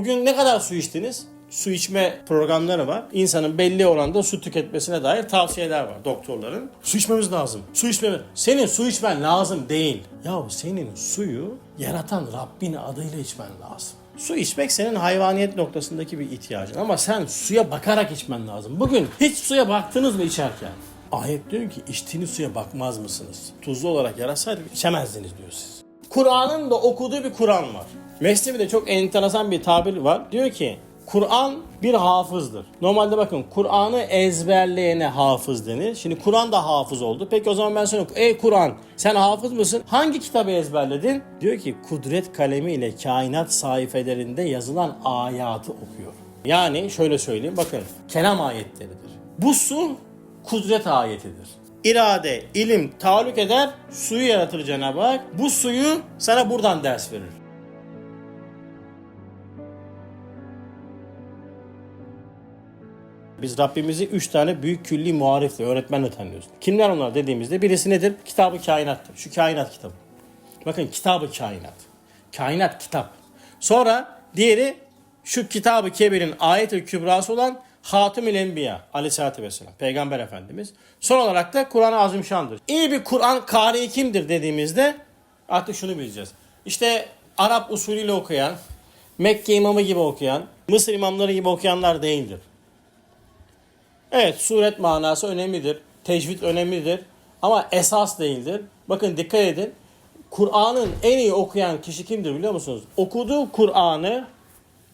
Bugün ne kadar su içtiniz? Su içme programları var. İnsanın belli oranda su tüketmesine dair tavsiyeler var doktorların. Su içmemiz lazım. Su içmemiz. Senin su içmen lazım değil. Ya senin suyu yaratan Rabbin adıyla içmen lazım. Su içmek senin hayvaniyet noktasındaki bir ihtiyacın ama sen suya bakarak içmen lazım. Bugün hiç suya baktınız mı içerken? Ayet diyor ki içtiğiniz suya bakmaz mısınız? Tuzlu olarak yarasaydı içemezdiniz diyor siz. Kur'an'ın da okuduğu bir Kur'an var. Mesnevi'de çok enteresan bir tabir var. Diyor ki Kur'an bir hafızdır. Normalde bakın Kur'an'ı ezberleyene hafız denir. Şimdi Kur'an da hafız oldu. Peki o zaman ben sana ey Kur'an sen hafız mısın? Hangi kitabı ezberledin? Diyor ki kudret kalemi kainat sayfelerinde yazılan ayatı okuyor. Yani şöyle söyleyeyim bakın kelam ayetleridir. Bu su kudret ayetidir. İrade, ilim tahallük eder, suyu yaratır Cenab-ı Hak. Bu suyu sana buradan ders verir. Biz Rabbimizi üç tane büyük külli muharifle, öğretmenle tanıyoruz. Kimler onlar dediğimizde birisi nedir? Kitabı kainattır. Şu kainat kitabı. Bakın kitabı kainat. Kainat kitap. Sonra diğeri şu kitabı kebirin ayet-i kübrası olan Hatimül Enbiya aleyhissalatü vesselam. Peygamber Efendimiz. Son olarak da Kur'an-ı Azimşan'dır. İyi bir Kur'an kari kimdir dediğimizde artık şunu bileceğiz. İşte Arap usulüyle okuyan, Mekke imamı gibi okuyan, Mısır imamları gibi okuyanlar değildir. Evet suret manası önemlidir. Tecvid önemlidir. Ama esas değildir. Bakın dikkat edin. Kur'an'ın en iyi okuyan kişi kimdir biliyor musunuz? Okuduğu Kur'an'ı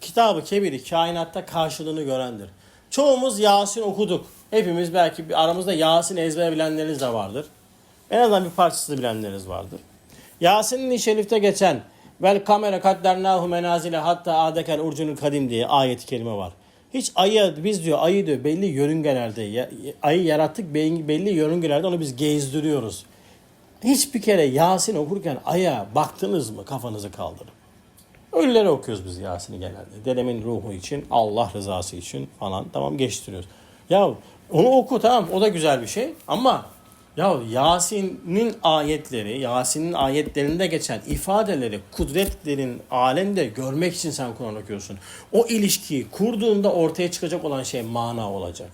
kitabı kebiri kainatta karşılığını görendir. Çoğumuz Yasin okuduk. Hepimiz belki bir aramızda Yasin ezber bilenleriniz de vardır. En azından bir parçasını bilenleriniz vardır. Yasin'in şerifte geçen vel kamera kaddernahu menazile hatta adekel urcunun kadim diye ayet-i kerime var. Hiç ayı biz diyor ayı diyor belli yörüngelerde ayı yarattık belli yörüngelerde onu biz gezdiriyoruz. Hiçbir kere Yasin okurken aya baktınız mı kafanızı kaldırın. Ölülere okuyoruz biz Yasin'i genelde. Dedemin ruhu için, Allah rızası için falan tamam geçtiriyoruz. Ya onu oku tamam o da güzel bir şey ama ya Yasin'in ayetleri, Yasin'in ayetlerinde geçen ifadeleri, kudretlerin alemde görmek için sen Kur'an okuyorsun. O ilişkiyi kurduğunda ortaya çıkacak olan şey mana olacak.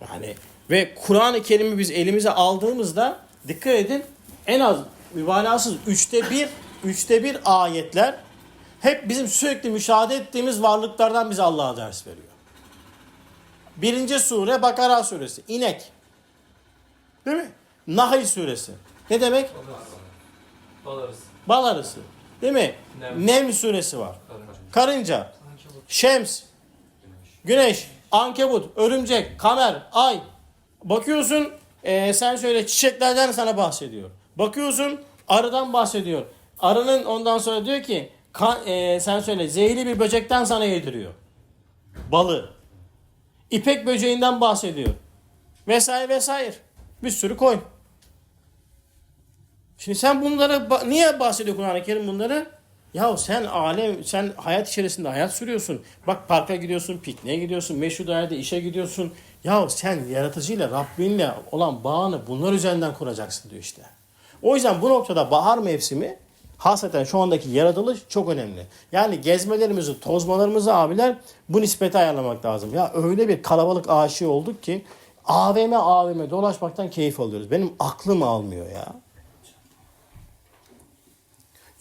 Yani ve Kur'an-ı Kerim'i biz elimize aldığımızda dikkat edin en az mübalağasız üçte bir, üçte bir ayetler hep bizim sürekli müşahede ettiğimiz varlıklardan bize Allah'a ders veriyor. Birinci sure Bakara suresi. İnek. Değil mi? Nahl suresi. Ne demek? Bal arısı. Bal arısı. Değil mi? Nem. Nem suresi var. Karınca. Karınca. Şems. Güneş. Ankebut. Örümcek. Kamer. Ay. Bakıyorsun eee, sen şöyle çiçeklerden sana bahsediyor. Bakıyorsun arıdan bahsediyor. Arının ondan sonra diyor ki ka- eee, sen söyle zehirli bir böcekten sana yediriyor. Balı. İpek böceğinden bahsediyor. Vesaire vesaire. Bir sürü koy. Şimdi sen bunları ba- niye bahsediyor Kur'an-ı Kerim bunları? Ya sen alem, sen hayat içerisinde hayat sürüyorsun. Bak parka gidiyorsun, pikniğe gidiyorsun, meşhur yerde işe gidiyorsun. Ya sen yaratıcıyla, Rabbinle olan bağını bunlar üzerinden kuracaksın diyor işte. O yüzden bu noktada bahar mevsimi hasreten şu andaki yaratılış çok önemli. Yani gezmelerimizi, tozmalarımızı abiler bu nispete ayarlamak lazım. Ya öyle bir kalabalık aşığı olduk ki AVM AVM dolaşmaktan keyif alıyoruz. Benim aklım almıyor ya.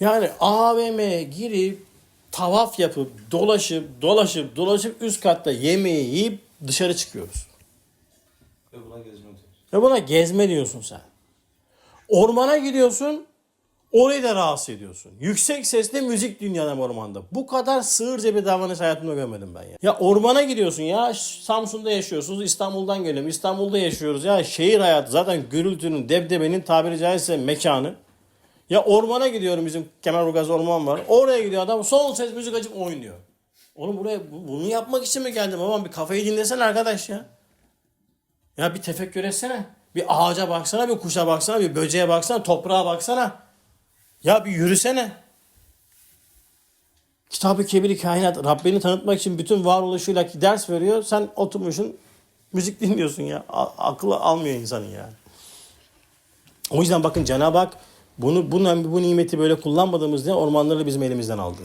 Yani AVM'ye girip tavaf yapıp dolaşıp dolaşıp dolaşıp üst katta yemeği yiyip dışarı çıkıyoruz. Ve buna gezme diyoruz. Ve buna gezme diyorsun sen. Ormana gidiyorsun, orayı da rahatsız ediyorsun. Yüksek sesle müzik dünyadan ormanda. Bu kadar sığırca bir davranış hayatımda görmedim ben ya. Ya ormana gidiyorsun ya, Samsun'da yaşıyorsunuz, İstanbul'dan geliyorum. İstanbul'da yaşıyoruz ya. Şehir hayatı zaten gürültünün, debdebenin tabiri caizse mekanı. Ya ormana gidiyorum bizim Kemerburgaz orman var. Oraya gidiyor adam son ses müzik açıp oynuyor. Oğlum buraya bu- bunu yapmak için mi geldim? Babam bir kafayı dinlesene arkadaş ya. Ya bir tefekkür etsene. Bir ağaca baksana, bir kuşa baksana, bir böceğe baksana, toprağa baksana. Ya bir yürüsene. Kitab-ı Kebir-i Kainat Rabbini tanıtmak için bütün varoluşuyla ders veriyor. Sen oturmuşsun müzik dinliyorsun ya. Aklı almıyor insanın yani. O yüzden bakın Cenab-ı Hak bunu, bunu, bu nimeti böyle kullanmadığımızda ormanları bizim elimizden aldı.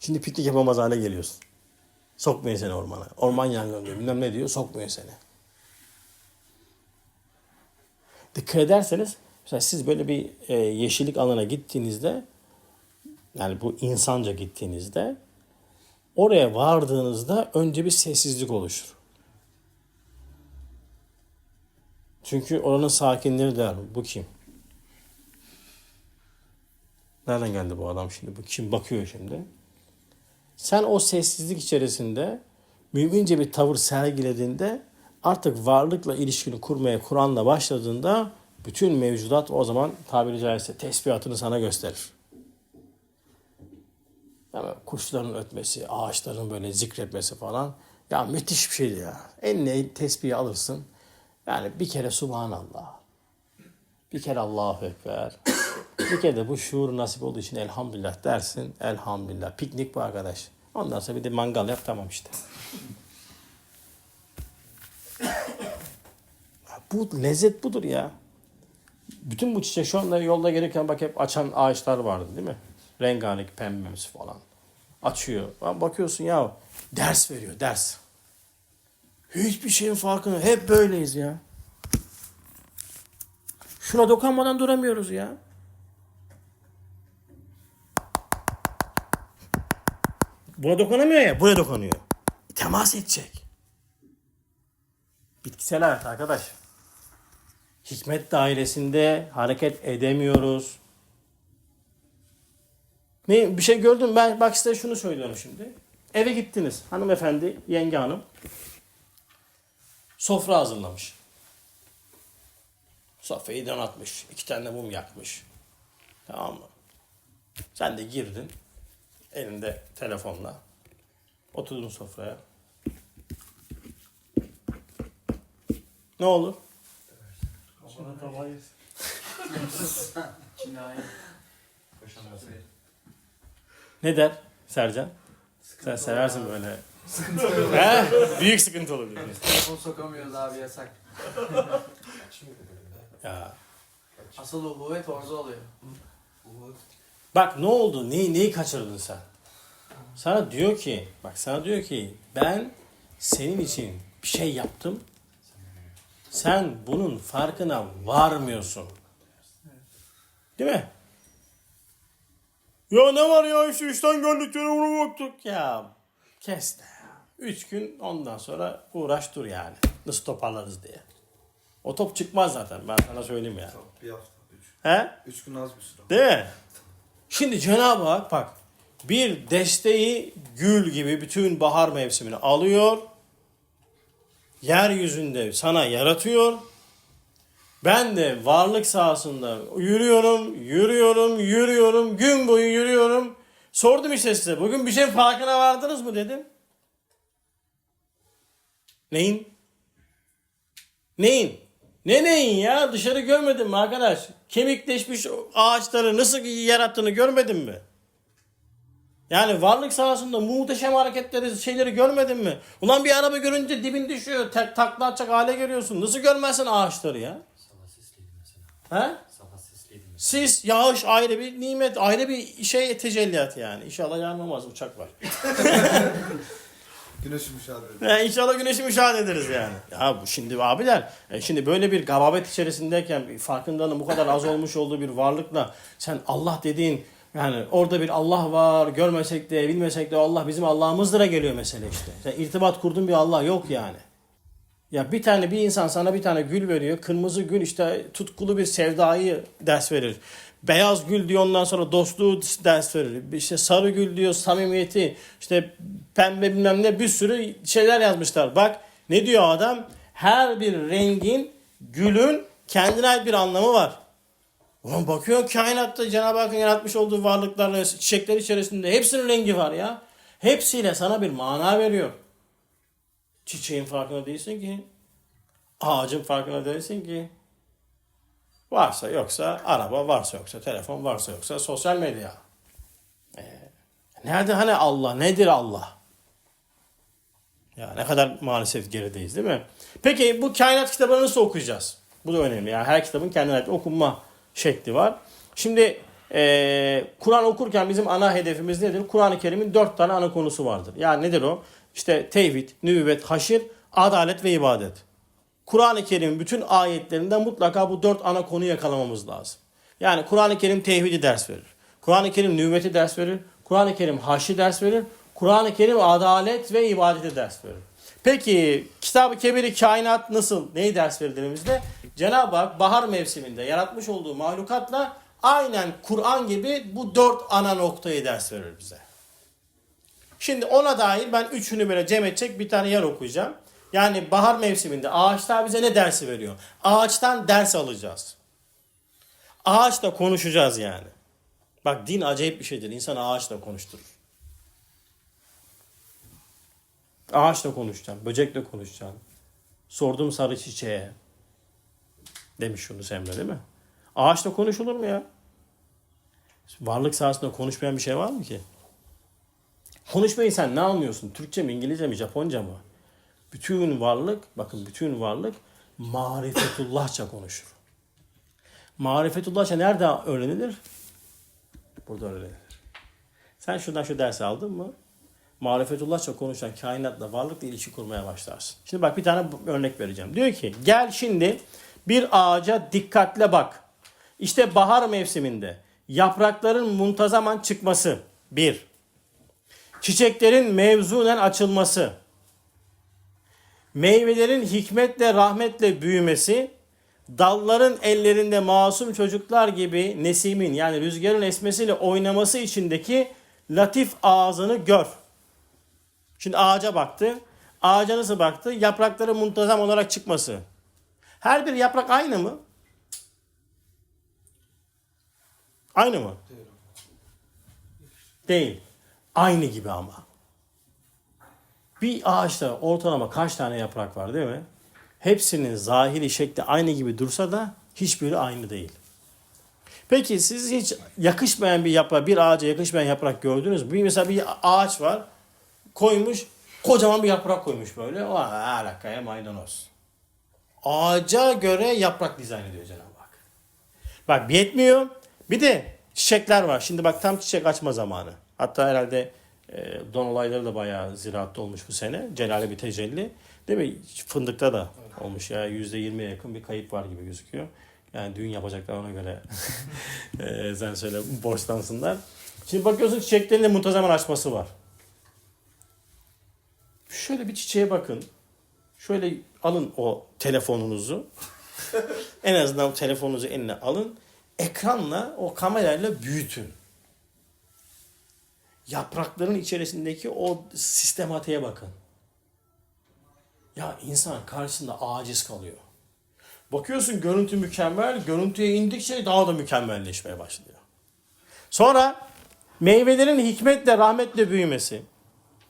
Şimdi piknik yapamaz hale geliyorsun. Sokmuyor seni ormana. Orman yangını diyor. Bilmem ne diyor. Sokmuyor seni. Dikkat ederseniz mesela siz böyle bir e, yeşillik alanına gittiğinizde yani bu insanca gittiğinizde oraya vardığınızda önce bir sessizlik oluşur. Çünkü oranın sakinleri der bu kim? Nereden geldi bu adam şimdi? Bu kim bakıyor şimdi? Sen o sessizlik içerisinde mümince bir tavır sergilediğinde artık varlıkla ilişkini kurmaya Kur'an'la başladığında bütün mevcudat o zaman tabiri caizse tesbihatını sana gösterir. Yani kuşların ötmesi, ağaçların böyle zikretmesi falan. Ya müthiş bir şeydi ya. Eline tesbihi alırsın. Yani bir kere Subhanallah. Bir kere Allahu Ekber. Kere de bu şuur nasip olduğu için elhamdülillah dersin. Elhamdülillah. Piknik bu arkadaş. Ondan sonra bir de mangal yap tamam işte. bu lezzet budur ya. Bütün bu çiçek şu anda yolda gelirken bak hep açan ağaçlar vardı değil mi? Rengarenk pembemsi falan. Açıyor. Bakıyorsun ya ders veriyor ders. Hiçbir şeyin farkında. Hep böyleyiz ya. Şuna dokunmadan duramıyoruz ya. Buna dokunamıyor ya, buraya dokunuyor. Temas edecek. Bitkisel hayat arkadaş. Hikmet dairesinde hareket edemiyoruz. Ne bir şey gördüm ben bak size şunu söylüyorum şimdi. Eve gittiniz hanımefendi, yenge hanım. Sofra hazırlamış. Sofrayı donatmış. iki tane mum yakmış. Tamam mı? Sen de girdin. Elinde telefonla. Oturdun sofraya. Ne olur? Kafana tavayı. Cinayet. Ne der Sercan? Sen seversin böyle. He? Büyük sıkıntı olur diyorsun. Telefon sokamıyoruz abi yasak. Ya. Asıl ubuvvet orada oluyor. Bak ne oldu? Neyi, neyi kaçırdın sen? Sana diyor ki, bak sana diyor ki ben senin için bir şey yaptım. Sen bunun farkına varmıyorsun. Değil mi? Ya ne var ya işte işten geldik telefona baktık ya. Kes de ya. Üç gün ondan sonra uğraş dur yani. Nasıl toparlarız diye. O top çıkmaz zaten ben sana söyleyeyim yani. Bir hafta, üç. He? Üç gün az bir süre. Değil mi? Şimdi Cenab-ı Hak bak bir desteği gül gibi bütün bahar mevsimini alıyor. Yeryüzünde sana yaratıyor. Ben de varlık sahasında yürüyorum, yürüyorum, yürüyorum, gün boyu yürüyorum. Sordum işte size, bugün bir şey farkına vardınız mı dedim. Neyin? Neyin? Ne neyin ya? Dışarı görmedin mi arkadaş? Kemikleşmiş ağaçları nasıl yarattığını görmedin mi? Yani varlık sahasında muhteşem hareketleri, şeyleri görmedin mi? Ulan bir araba görünce dibin düşüyor, tek takla atacak hale geliyorsun. Nasıl görmezsin ağaçları ya? Sabah sisliydi mesela. He? Sabah sisliydi mesela. Sis, yağış ayrı bir nimet, ayrı bir şey tecelliyat yani. İnşallah yağmamaz uçak var. Güneşi müşahede ediyor. Ya inşallah güneşi müşahede ederiz yani. Ya bu şimdi abiler, e şimdi böyle bir gababet içerisindeyken farkındalığın bu kadar az olmuş olduğu bir varlıkla sen Allah dediğin yani orada bir Allah var görmesek de bilmesek de Allah bizim Allah'ımızdıra geliyor mesele işte. Sen irtibat kurduğun bir Allah yok yani. Ya bir tane bir insan sana bir tane gül veriyor. Kırmızı gül işte tutkulu bir sevdayı ders verir. Beyaz gül diyor ondan sonra dostluğu ders verir. İşte sarı gül diyor samimiyeti. İşte pembe bilmem ne bir sürü şeyler yazmışlar. Bak ne diyor adam? Her bir rengin gülün kendine ait bir anlamı var. Ulan bakıyor kainatta Cenab-ı Hakk'ın yaratmış olduğu varlıklarla çiçekler içerisinde hepsinin rengi var ya. Hepsiyle sana bir mana veriyor. Çiçeğin farkında değilsin ki. Ağacın farkında değilsin ki. Varsa yoksa araba, varsa yoksa telefon, varsa yoksa sosyal medya. Ee, nerede hani Allah, nedir Allah? Ya ne kadar maalesef gerideyiz değil mi? Peki bu kainat kitabını nasıl okuyacağız? Bu da önemli. Yani her kitabın kendine ait okunma şekli var. Şimdi e, Kur'an okurken bizim ana hedefimiz nedir? Kur'an-ı Kerim'in dört tane ana konusu vardır. Yani nedir o? İşte tevhid, nübüvvet, haşir, adalet ve ibadet. Kur'an-ı Kerim'in bütün ayetlerinde mutlaka bu dört ana konuyu yakalamamız lazım. Yani Kur'an-ı Kerim tevhidi ders verir. Kur'an-ı Kerim nübüvveti ders verir. Kur'an-ı Kerim haşi ders verir. Kur'an-ı Kerim adalet ve ibadeti ders verir. Peki Kitab-ı Kebir-i Kainat nasıl? Neyi ders verir dediğimizde Cenab-ı Hak bahar mevsiminde yaratmış olduğu mahlukatla aynen Kur'an gibi bu dört ana noktayı ders verir bize. Şimdi ona dair ben üçünü böyle cem edecek bir tane yer okuyacağım. Yani bahar mevsiminde ağaçlar bize ne dersi veriyor? Ağaçtan ders alacağız. Ağaçla konuşacağız yani. Bak din acayip bir şeydir. İnsan ağaçla konuşturur. Ağaçla konuşacaksın, böcekle çiçeğe Sordum sarı çiçeğe. Demiş Yunus Emre değil mi? Ağaçla konuşulur mu ya? Varlık sahasında konuşmayan bir şey var mı ki? Konuşmayı sen ne anlıyorsun? Türkçe mi, İngilizce mi, Japonca mı? Bütün varlık, bakın bütün varlık marifetullahça konuşur. Marifetullahça nerede öğrenilir? Burada öğrenilir. Sen şuradan şu dersi aldın mı? Marifetullahça konuşan kainatla, varlıkla ilişki kurmaya başlarsın. Şimdi bak bir tane örnek vereceğim. Diyor ki gel şimdi bir ağaca dikkatle bak. İşte bahar mevsiminde yaprakların muntazaman çıkması. Bir. Çiçeklerin mevzunen açılması. Meyvelerin hikmetle rahmetle büyümesi. Dalların ellerinde masum çocuklar gibi nesimin yani rüzgarın esmesiyle oynaması içindeki latif ağzını gör. Şimdi ağaca baktı. Ağaca nasıl baktı? Yaprakları muntazam olarak çıkması. Her bir yaprak aynı mı? Aynı mı? Değil. Aynı gibi ama. Bir ağaçta ortalama kaç tane yaprak var değil mi? Hepsinin zahiri şekli aynı gibi dursa da hiçbiri aynı değil. Peki siz hiç yakışmayan bir yaprak, bir ağaca yakışmayan yaprak gördünüz mü? Bir mesela bir ağaç var, koymuş, kocaman bir yaprak koymuş böyle. O alakaya maydanoz. Ağaca göre yaprak dizayn ediyor Cenab-ı Hak. Bak yetmiyor. Bir de çiçekler var. Şimdi bak tam çiçek açma zamanı. Hatta herhalde e, don olayları da bayağı ziraatte olmuş bu sene. Celale bir tecelli. Değil mi? Fındıkta da olmuş ya. %20'ye yakın bir kayıp var gibi gözüküyor. Yani düğün yapacaklar ona göre e, sen söyle borçlansınlar. Şimdi bakıyorsun çiçeklerin de muntazaman açması var. Şöyle bir çiçeğe bakın. Şöyle alın o telefonunuzu. en azından telefonunuzu eline alın. Ekranla o kamerayla büyütün. Yaprakların içerisindeki o sistematiğe bakın. Ya insan karşısında aciz kalıyor. Bakıyorsun görüntü mükemmel, görüntüye indikçe daha da mükemmelleşmeye başlıyor. Sonra meyvelerin hikmetle, rahmetle büyümesi.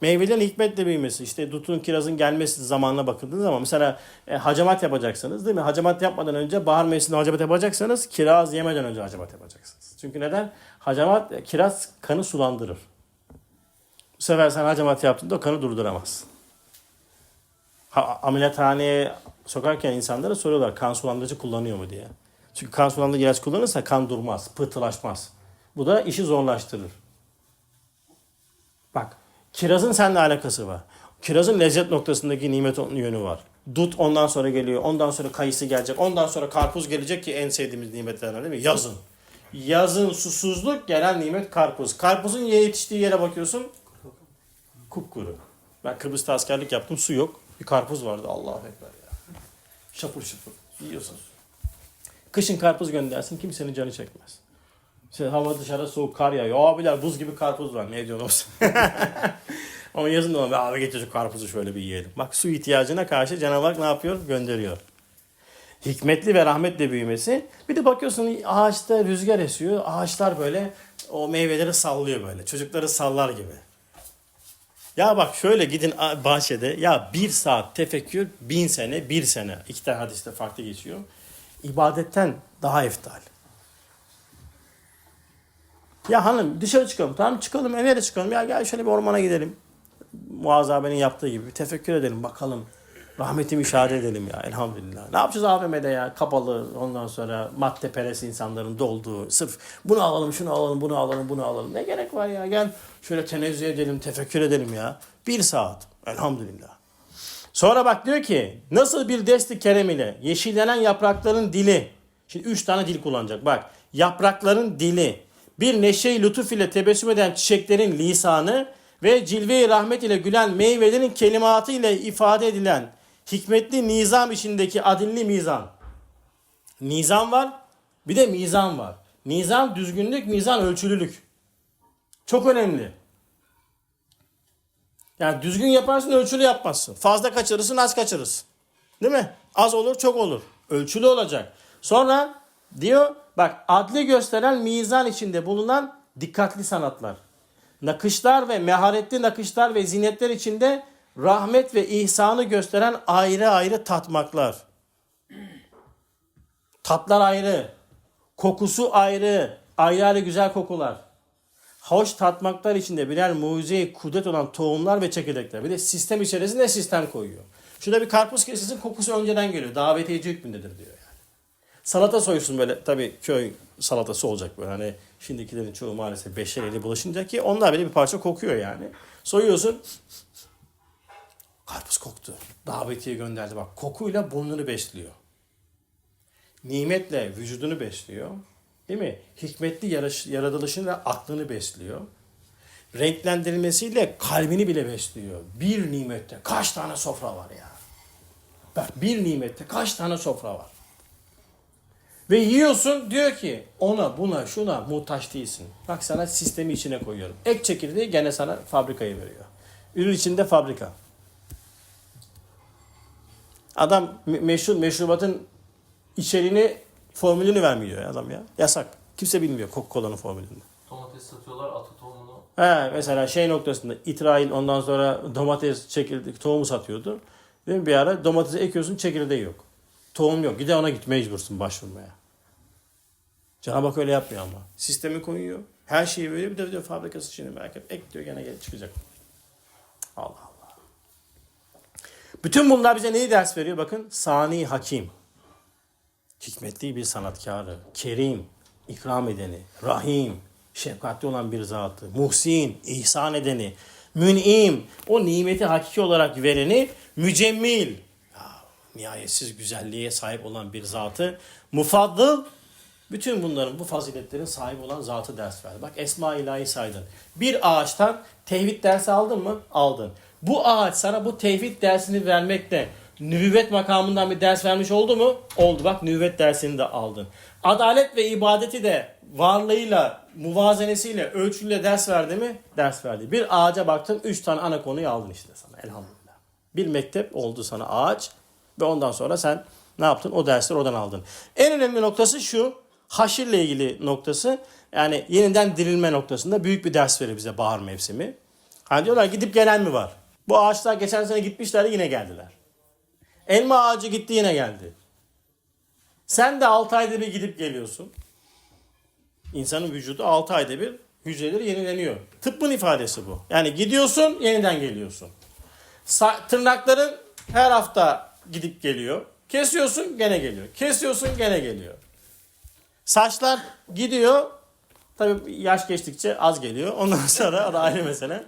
Meyvelerin hikmetle büyümesi. İşte dutun, kirazın gelmesi zamanına bakıldığınız zaman mesela e, hacamat yapacaksınız değil mi? Hacamat yapmadan önce bahar mevsiminde hacamat yapacaksanız kiraz yemeden önce hacamat yapacaksınız. Çünkü neden? Hacamat, e, kiraz kanı sulandırır. Bu sefer sen hacamat yaptığında o kanı durduramazsın. Ha, ameliyathaneye sokarken insanlara soruyorlar kan sulandırıcı kullanıyor mu diye. Çünkü kan sulandırıcı ilaç kullanırsa kan durmaz, pıhtılaşmaz. Bu da işi zorlaştırır. Bak kirazın seninle alakası var. Kirazın lezzet noktasındaki nimet yönü var. Dut ondan sonra geliyor. Ondan sonra kayısı gelecek. Ondan sonra karpuz gelecek ki en sevdiğimiz nimetlerden değil mi? Yazın. Yazın susuzluk gelen nimet karpuz. Karpuzun yetiştiği yere bakıyorsun. Kupkuru. Ben Kıbrıs'ta askerlik yaptım. Su yok. Bir karpuz vardı. Allahu Ekber ya. Şapur şapur. Yiyorsun. Kışın karpuz göndersin kimsenin canı çekmez. İşte hava dışarıda soğuk kar yağıyor. Abiler buz gibi karpuz var. Ne diyorsunuz? Ama yazın da abi getir şu karpuzu şöyle bir yiyelim. Bak su ihtiyacına karşı Cenab-ı Hak ne yapıyor? Gönderiyor. Hikmetli ve rahmetle büyümesi. Bir de bakıyorsun ağaçta rüzgar esiyor. Ağaçlar böyle o meyveleri sallıyor böyle. Çocukları sallar gibi. Ya bak şöyle gidin bahçede ya bir saat tefekkür bin sene bir sene. İki tane hadiste farklı geçiyor. İbadetten daha eftal. Ya hanım dışarı çıkalım. Tamam çıkalım. E nereye çıkalım? Ya gel şöyle bir ormana gidelim. Muaz abinin yaptığı gibi bir tefekkür edelim bakalım. Rahmetimi müşahede edelim ya elhamdülillah. Ne yapacağız AVM'de ya? Kapalı ondan sonra madde peresi insanların dolduğu. Sırf bunu alalım, şunu alalım, bunu alalım, bunu alalım. Ne gerek var ya? Gel şöyle tenezzül edelim, tefekkür edelim ya. Bir saat. Elhamdülillah. Sonra bak diyor ki nasıl bir desti kerem ile yeşillenen yaprakların dili. Şimdi üç tane dil kullanacak bak. Yaprakların dili. Bir neşe-i lütuf ile tebessüm eden çiçeklerin lisanı ve cilve-i rahmet ile gülen meyvelerin kelimatı ile ifade edilen hikmetli nizam içindeki adilli mizan. Nizam var bir de mizan var. Nizam düzgünlük, mizan ölçülülük. Çok önemli. Yani düzgün yaparsın ölçülü yapmazsın. Fazla kaçırırsın az kaçırırsın. Değil mi? Az olur çok olur. Ölçülü olacak. Sonra diyor bak adli gösteren mizan içinde bulunan dikkatli sanatlar. Nakışlar ve meharetli nakışlar ve zinetler içinde rahmet ve ihsanı gösteren ayrı ayrı tatmaklar. Tatlar ayrı. Kokusu ayrı. Ayrı ayrı güzel kokular hoş tatmaklar içinde birer mucize kudret olan tohumlar ve çekirdekler. Bir de sistem içerisinde sistem koyuyor. Şurada bir karpuz kesilsin kokusu önceden geliyor. Davetiyeci hükmündedir diyor yani. Salata soysun böyle tabii köy salatası olacak böyle hani şimdikilerin çoğu maalesef beşer eli bulaşınca ki onlar bile bir parça kokuyor yani. Soyuyorsun karpuz koktu. Davetiye gönderdi bak kokuyla burnunu besliyor. Nimetle vücudunu besliyor. Değil mi? Hikmetli yarış, yaratılışıyla aklını besliyor. Renklendirilmesiyle kalbini bile besliyor. Bir nimette kaç tane sofra var ya. Bak bir nimette kaç tane sofra var. Ve yiyorsun diyor ki ona buna şuna muhtaç değilsin. Bak sana sistemi içine koyuyorum. Ek çekirdeği gene sana fabrikayı veriyor. Ürün içinde fabrika. Adam me- meşhur meşrubatın içeriğini formülünü vermiyor ya adam ya. Yasak. Kimse bilmiyor Coca-Cola'nın formülünü. Domates satıyorlar atı tohumunu. He, mesela şey noktasında İsrail ondan sonra domates çekirdeği tohumu satıyordu. Değil mi? Bir ara domatesi ekiyorsun çekirdeği yok. Tohum yok. Gide ona git mecbursun başvurmaya. Cenab-ı Hak öyle yapmıyor ama. Sistemi koyuyor. Her şeyi veriyor. Bir de diyor fabrikası şimdi merak et. Ek diyor gene gel çıkacak. Allah. Bütün bunlar bize neyi ders veriyor? Bakın sani hakim. Hikmetli bir sanatkarı. Kerim. ikram edeni. Rahim. Şefkatli olan bir zatı. Muhsin. ihsan edeni. Mün'im. O nimeti hakiki olarak vereni. Mücemmil. Ya, nihayetsiz güzelliğe sahip olan bir zatı. Mufaddıl. Bütün bunların, bu faziletlerin sahibi olan zatı ders verdi. Bak Esma ilahi saydın. Bir ağaçtan tevhid dersi aldın mı? Aldın. Bu ağaç sana bu tevhid dersini vermekte nübüvvet makamından bir ders vermiş oldu mu? Oldu. Bak nübüvvet dersini de aldın. Adalet ve ibadeti de varlığıyla, muvazenesiyle, ölçüyle ders verdi mi? Ders verdi. Bir ağaca baktın, üç tane ana konuyu aldın işte sana. Elhamdülillah. Bir mektep oldu sana ağaç ve ondan sonra sen ne yaptın? O dersleri oradan aldın. En önemli noktası şu. Haşirle ilgili noktası yani yeniden dirilme noktasında büyük bir ders verir bize bahar mevsimi. Hani diyorlar gidip gelen mi var? Bu ağaçlar geçen sene gitmişler yine geldiler. Elma ağacı gitti yine geldi. Sen de 6 ayda bir gidip geliyorsun. İnsanın vücudu 6 ayda bir hücreleri yenileniyor. Tıbbın ifadesi bu. Yani gidiyorsun yeniden geliyorsun. Sa- tırnakların her hafta gidip geliyor. Kesiyorsun gene geliyor. Kesiyorsun gene geliyor. Saçlar gidiyor. Tabii yaş geçtikçe az geliyor. Ondan sonra o da ayrı mesele.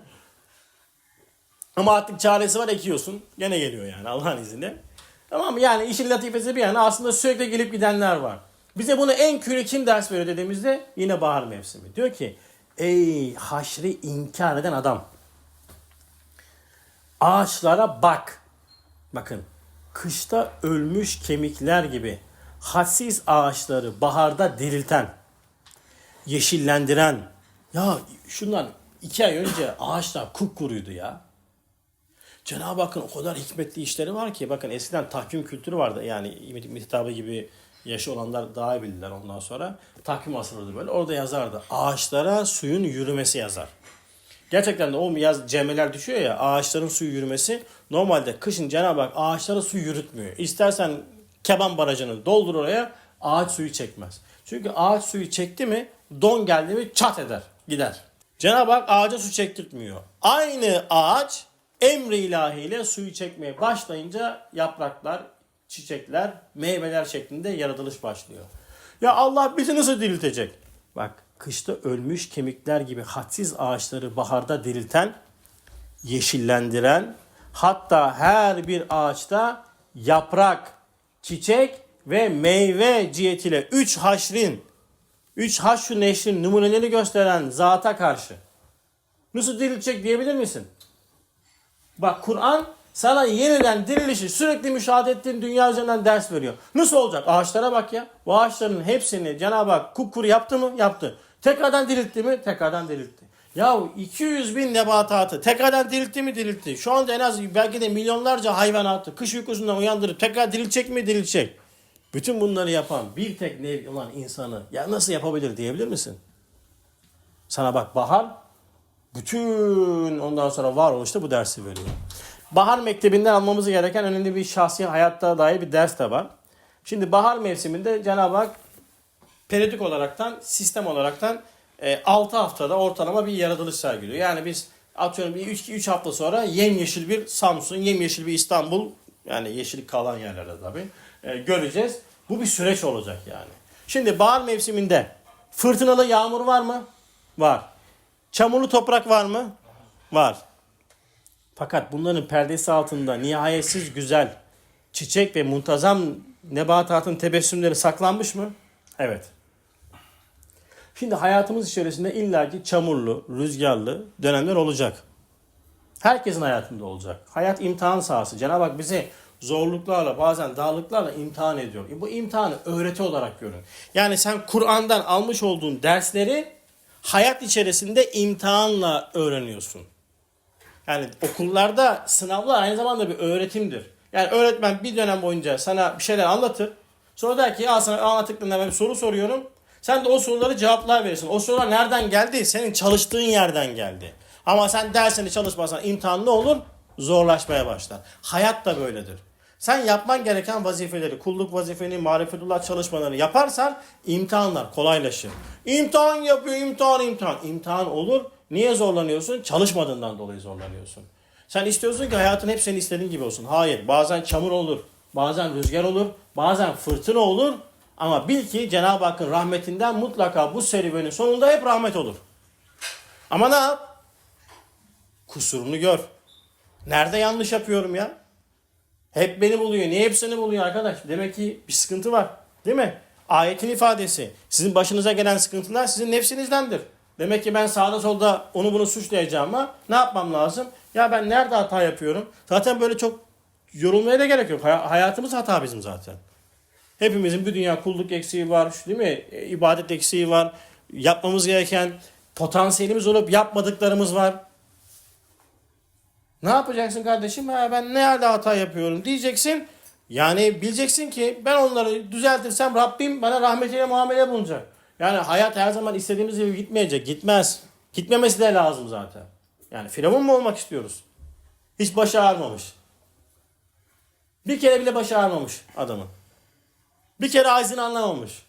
Ama artık çaresi var ekiyorsun. Gene geliyor yani Allah'ın izniyle. Tamam mı? Yani işin latifesi bir yana aslında sürekli gelip gidenler var. Bize bunu en külü kim ders veriyor dediğimizde yine bahar mevsimi. Diyor ki ey haşri inkar eden adam. Ağaçlara bak. Bakın kışta ölmüş kemikler gibi hassiz ağaçları baharda dirilten, yeşillendiren. Ya şundan iki ay önce ağaçlar kupkuruydu ya. Cenab-ı Hakk'ın o kadar hikmetli işleri var ki bakın eskiden tahkim kültürü vardı. Yani İmit kitabı gibi yaşı olanlar daha iyi bilirler ondan sonra. Tahkim asılırdı böyle. Orada yazardı. Ağaçlara suyun yürümesi yazar. Gerçekten de o yaz cemeler düşüyor ya ağaçların suyu yürümesi. Normalde kışın Cenab-ı Hak ağaçlara su yürütmüyor. İstersen keban barajını doldur oraya ağaç suyu çekmez. Çünkü ağaç suyu çekti mi don geldi mi çat eder gider. Cenab-ı Hak ağaca su çektirtmiyor. Aynı ağaç emri ilahiyle suyu çekmeye başlayınca yapraklar, çiçekler, meyveler şeklinde yaratılış başlıyor. Ya Allah bizi nasıl diriltecek? Bak kışta ölmüş kemikler gibi hadsiz ağaçları baharda dirilten, yeşillendiren, Hatta her bir ağaçta yaprak, çiçek ve meyve cihetiyle üç haşrin, üç haşru neşrin numuneleri gösteren zata karşı nasıl diriltecek diyebilir misin? Bak Kur'an sana yeniden dirilişi sürekli müşahede ettiğin dünya üzerinden ders veriyor. Nasıl olacak? Ağaçlara bak ya. Bu ağaçların hepsini Cenab-ı Hak kupkuru yaptı mı? Yaptı. Tekrardan diriltti mi? Tekrardan diriltti. Ya 200 bin nebatatı tekrardan diriltti mi? Diriltti. Şu anda en az belki de milyonlarca hayvanatı kış uykusundan uyandırıp tekrar diriltecek mi? Diriltecek. Bütün bunları yapan bir tek nev olan insanı ya nasıl yapabilir diyebilir misin? Sana bak bahar bütün ondan sonra varoluşta bu dersi veriyor. Bahar mektebinden almamız gereken önemli bir şahsi hayatta dair bir ders de var. Şimdi bahar mevsiminde Cenab-ı Hak periyodik olaraktan, sistem olaraktan 6 haftada ortalama bir yaratılış sergiliyor. Yani biz atıyorum bir 3 hafta sonra yemyeşil bir Samsun, yemyeşil bir İstanbul yani yeşillik kalan yerlerde tabii e, göreceğiz. Bu bir süreç olacak yani. Şimdi bahar mevsiminde fırtınalı yağmur var mı? Var. Çamurlu toprak var mı? Var. Fakat bunların perdesi altında nihayetsiz güzel çiçek ve muntazam nebatatın tebessümleri saklanmış mı? Evet. Şimdi hayatımız içerisinde illaki çamurlu, rüzgarlı dönemler olacak. Herkesin hayatında olacak. Hayat imtihan sahası. Cenab-ı Hak bizi zorluklarla bazen darlıklarla imtihan ediyor. E bu imtihanı öğreti olarak görün. Yani sen Kur'an'dan almış olduğun dersleri hayat içerisinde imtihanla öğreniyorsun. Yani okullarda sınavlar aynı zamanda bir öğretimdir. Yani öğretmen bir dönem boyunca sana bir şeyler anlatır. Sonra der ki ya sana anlattıklarında ben bir soru soruyorum. Sen de o soruları cevaplar verirsin. O sorular nereden geldi? Senin çalıştığın yerden geldi. Ama sen dersini çalışmazsan imtihan ne olur? Zorlaşmaya başlar. Hayat da böyledir. Sen yapman gereken vazifeleri, kulluk vazifeni, marifetullah çalışmalarını yaparsan imtihanlar kolaylaşır. İmtihan yapıyor, imtihan, imtihan. İmtihan olur. Niye zorlanıyorsun? Çalışmadığından dolayı zorlanıyorsun. Sen istiyorsun ki hayatın hep senin istediğin gibi olsun. Hayır. Bazen çamur olur. Bazen rüzgar olur. Bazen fırtına olur. Ama bil ki Cenab-ı Hakk'ın rahmetinden mutlaka bu serüvenin sonunda hep rahmet olur. Ama ne yap? Kusurunu gör. Nerede yanlış yapıyorum ya? Hep beni buluyor. Niye hep seni buluyor arkadaş? Demek ki bir sıkıntı var. Değil mi? Ayetin ifadesi. Sizin başınıza gelen sıkıntılar sizin nefsinizdendir. Demek ki ben sağda solda onu bunu suçlayacağıma ne yapmam lazım? Ya ben nerede hata yapıyorum? Zaten böyle çok yorulmaya da gerek yok. Hay- hayatımız hata bizim zaten. Hepimizin bir dünya kulluk eksiği var, değil mi? E, İbadet eksiği var. Yapmamız gereken potansiyelimiz olup yapmadıklarımız var. Ne yapacaksın kardeşim? Ha, ben nerede hata yapıyorum diyeceksin. Yani bileceksin ki ben onları düzeltirsem Rabbim bana rahmetiyle muamele bulunacak. Yani hayat her zaman istediğimiz gibi gitmeyecek. Gitmez. Gitmemesi de lazım zaten. Yani firavun mu olmak istiyoruz? Hiç başı ağrımamış. Bir kere bile başı ağrımamış adamın. Bir kere ağzını anlamamış.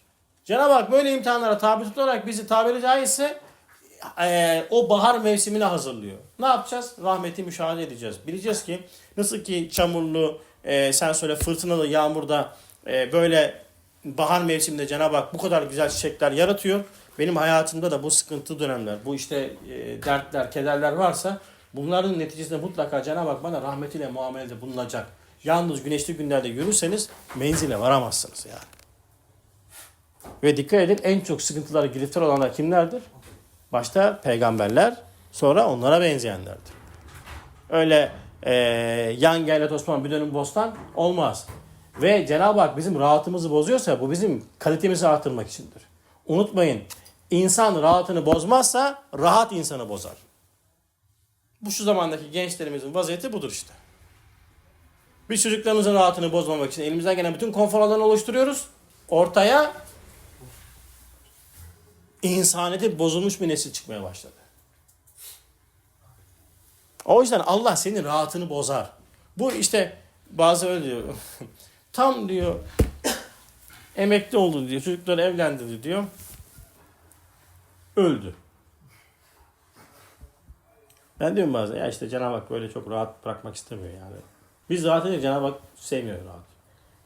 Cenab-ı Hak böyle imtihanlara tabi tutarak bizi tabiri caizse eee, o bahar mevsimine hazırlıyor. Ne yapacağız? Rahmeti müşahede edeceğiz. Bileceğiz ki nasıl ki çamurlu, eee, sen söyle fırtınalı yağmurda eee, böyle bahar mevsiminde Cenab-ı Hak bu kadar güzel çiçekler yaratıyor. Benim hayatımda da bu sıkıntı dönemler, bu işte eee, dertler, kederler varsa bunların neticesinde mutlaka Cenab-ı Hak bana rahmetiyle muamelede bulunacak. Yalnız güneşli günlerde yürürseniz menzile varamazsınız yani. Ve dikkat edin en çok sıkıntılara giriftar olanlar kimlerdir? Başta peygamberler, sonra onlara benzeyenlerdir. Öyle e, yan gayret Osman bir dönüm bostan olmaz. Ve Cenab-ı Hak bizim rahatımızı bozuyorsa bu bizim kalitemizi artırmak içindir. Unutmayın insan rahatını bozmazsa rahat insanı bozar. Bu şu zamandaki gençlerimizin vaziyeti budur işte. Biz çocuklarımızın rahatını bozmamak için elimizden gelen bütün konfor alanını oluşturuyoruz. Ortaya insaniyeti bozulmuş bir nesil çıkmaya başladı. O yüzden Allah senin rahatını bozar. Bu işte bazı öyle diyor. Tam diyor emekli oldu diyor. Çocukları evlendirdi diyor. Öldü. Ben diyorum bazen ya işte Cenab-ı Hak böyle çok rahat bırakmak istemiyor yani. Biz zaten Cenab-ı Hak sevmiyor rahat.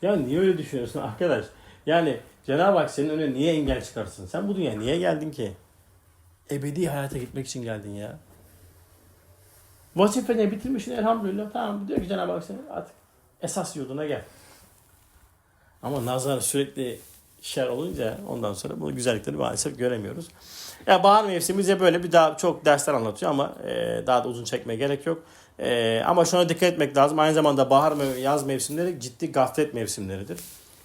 Ya niye öyle düşünüyorsun arkadaş? Yani Cenab-ı Hak senin önüne niye engel çıkarsın? Sen bu dünyaya niye geldin ki? Ebedi hayata gitmek için geldin ya. Vazifeni bitirmişsin elhamdülillah. Tamam diyor ki Cenab-ı Hak seni artık esas yurduna gel. Ama nazar sürekli şer olunca ondan sonra bu güzellikleri maalesef göremiyoruz. Ya bahar mevsimi bize böyle bir daha çok dersler anlatıyor ama e, daha da uzun çekmeye gerek yok. E, ama şuna dikkat etmek lazım. Aynı zamanda bahar ve yaz mevsimleri ciddi gaflet mevsimleridir.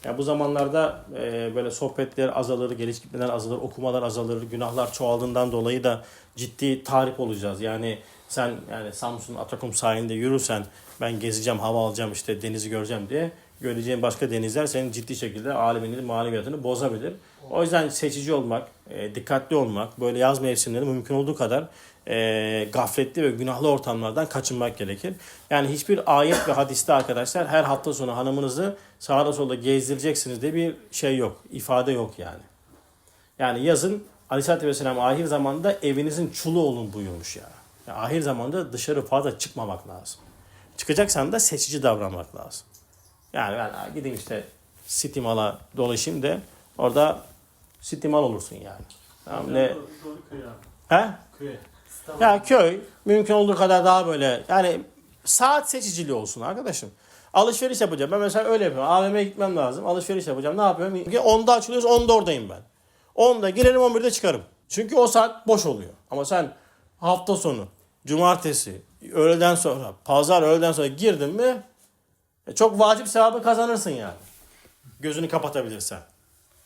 Ya bu zamanlarda e, böyle sohbetler azalır, geliş gitmeler azalır, okumalar azalır, günahlar çoğaldığından dolayı da ciddi tarif olacağız. Yani sen yani Samsun Atakum sahilinde yürürsen ben gezeceğim, hava alacağım, işte denizi göreceğim diye göreceğin başka denizler senin ciddi şekilde alemini, maneviyatını bozabilir. O yüzden seçici olmak, e, dikkatli olmak, böyle yaz mevsimleri mümkün olduğu kadar e, gafletli ve günahlı ortamlardan kaçınmak gerekir. Yani hiçbir ayet ve hadiste arkadaşlar her hafta sonu hanımınızı sağda solda gezdireceksiniz diye bir şey yok, ifade yok yani. Yani yazın Aleyhisselatü Vesselam ahir zamanda evinizin çulu olun buyurmuş ya. Yani ahir zamanda dışarı fazla çıkmamak lazım. Çıkacaksan da seçici davranmak lazım. Yani ben gideyim işte City Mall'a dolaşayım da orada City Mall olursun yani. Tamam ne? He? Köye. Ya köy mümkün olduğu kadar daha böyle yani saat seçiciliği olsun arkadaşım. Alışveriş yapacağım. Ben mesela öyle yapıyorum. AVM'ye gitmem lazım. Alışveriş yapacağım. Ne yapıyorum? 10'da açılıyoruz. 10'da oradayım ben. 10'da girerim 11'de çıkarım. Çünkü o saat boş oluyor. Ama sen hafta sonu, cumartesi, öğleden sonra, pazar öğleden sonra girdin mi e, çok vacip sevabı kazanırsın yani. Gözünü kapatabilirsen.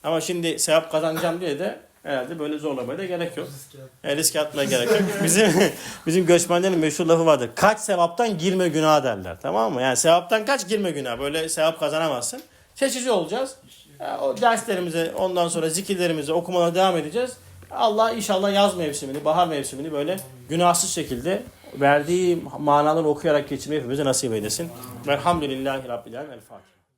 Ama şimdi sevap kazanacağım diye de herhalde böyle zorlamaya da gerek yok. E, risk atmaya gerek yok. Bizim bizim göçmenlerin meşhur lafı vardır. Kaç sevaptan girme günah derler. Tamam mı? Yani sevaptan kaç girme günah. Böyle sevap kazanamazsın. Seçici olacağız. E, o derslerimize ondan sonra zikirlerimize okumalara devam edeceğiz. Allah inşallah yaz mevsimini, bahar mevsimini böyle günahsız şekilde verdiği manaları okuyarak geçirmeyi hepimize nasip eylesin. Velhamdülillahi Rabbil Alemin. El Fatiha.